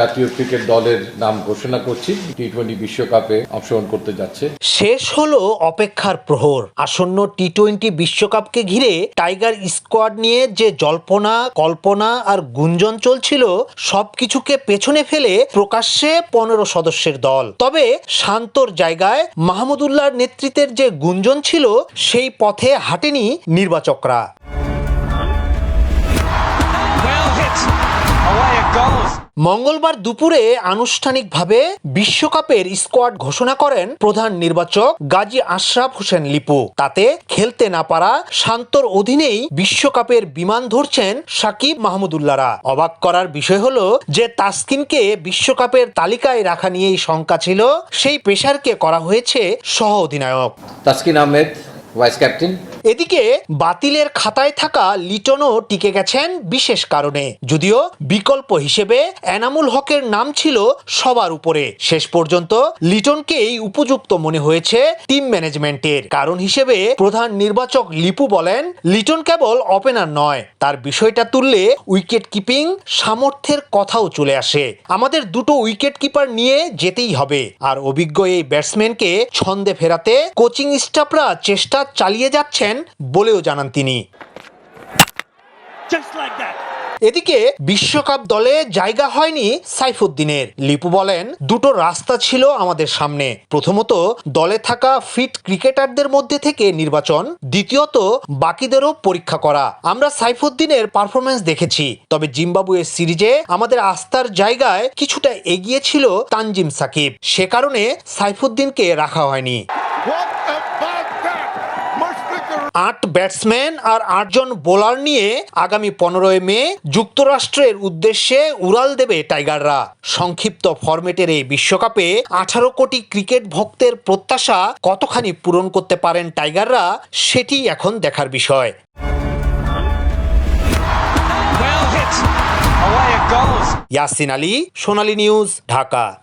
জাতীয় ক্রিকেট দলের নাম ঘোষণা করছি। টি টোয়েন্টি বিশ্বকাপে অংশগ্রহণ করতে যাচ্ছে। শেষ হলো অপেক্ষার প্রহর। আসন্ন টি টোয়েন্টি বিশ্বকাপকে ঘিরে টাইগার স্কোয়াড নিয়ে যে জল্পনা, কল্পনা আর গুঞ্জন চলছিল, সবকিছুকে পেছনে ফেলে প্রকাশ্যে পনেরো সদস্যের দল। তবে শান্তর জায়গায় মাহমুদুল্লাহর নেতৃত্বের যে গুঞ্জন ছিল, সেই পথে হাঁটেনি নির্বাচকরা। মঙ্গলবার দুপুরে আনুষ্ঠানিকভাবে বিশ্বকাপের স্কোয়াড ঘোষণা করেন প্রধান নির্বাচক গাজী আশরাফ হোসেন লিপু। তাতে খেলতে না পারা শান্তর অধীনেই বিশ্বকাপের বিমান ধরছেন সাকিব মাহমুদুল্লাহরা। অবাক করার বিষয় হলো যে তাসকিনকে বিশ্বকাপের তালিকায় রাখা নিয়েই শঙ্কা ছিল, সেই পেশারকে করা হয়েছে সহ অধিনায়ক তাসকিন আহমেদ, ভাইস ক্যাপ্টেন। এদিকে বাতিলের খাতায় থাকা লিটনও টিকে গেছেন বিশেষ কারণে। যদিও বিকল্প হিসেবে এনামুল হকের নাম ছিল সবার উপরে। শেষ পর্যন্ত লিটনকেই উপযুক্ত মনে হয়েছে টিম ম্যানেজমেন্টের। কারণ হিসেবে প্রধান নির্বাচক লিপু বলেন, লিটন কেবল ওপেনার নয়, তার বিষয়টা তুললে উইকেট কিপিং সামর্থ্যের কথাও চলে আসে। আমাদের দুটো উইকেট কিপার নিয়ে যেতেই হবে। আর অভিজ্ঞ এই ব্যাটসম্যানকে ছন্দে ফেরাতে কোচিং স্টাফরা চেষ্টা চালিয়ে যাচ্ছেন বলেও জানান তিনি. এদিকে বিশ্বকাপ দলে জায়গা হয়নি সাইফুদ্দিনের। লিপু বলেন দুটো রাস্তা ছিল আমাদের সামনে। প্রথমত দলে থাকা ফিট ক্রিকেটারদের মধ্যে থেকে নির্বাচন দ্বিতীয়ত বাকিদেরও পরীক্ষা করা। আমরা সাইফুদ্দিনের পারফরমেন্স দেখেছি তবে জিম্বাবুয়ের সিরিজে আমাদের আস্থার জায়গায় কিছুটা এগিয়ে ছিল তানজিম সাকিব। সে কারণে সাইফুদ্দিনকে রাখা হয়নি। আট ব্যাটসম্যান আর আটজন বোলার নিয়ে আগামী পনেরোই মে যুক্তরাষ্ট্রের উদ্দেশ্যে উড়াল দেবে টাইগাররা। সংক্ষিপ্ত ফরম্যাটের এই বিশ্বকাপে আঠারো কোটি ক্রিকেট ভক্তের প্রত্যাশা কতখানি পূরণ করতে পারেন টাইগাররা সেটি এখন দেখার বিষয়. ইয়াসিন আলী সোনালী নিউজ ঢাকা।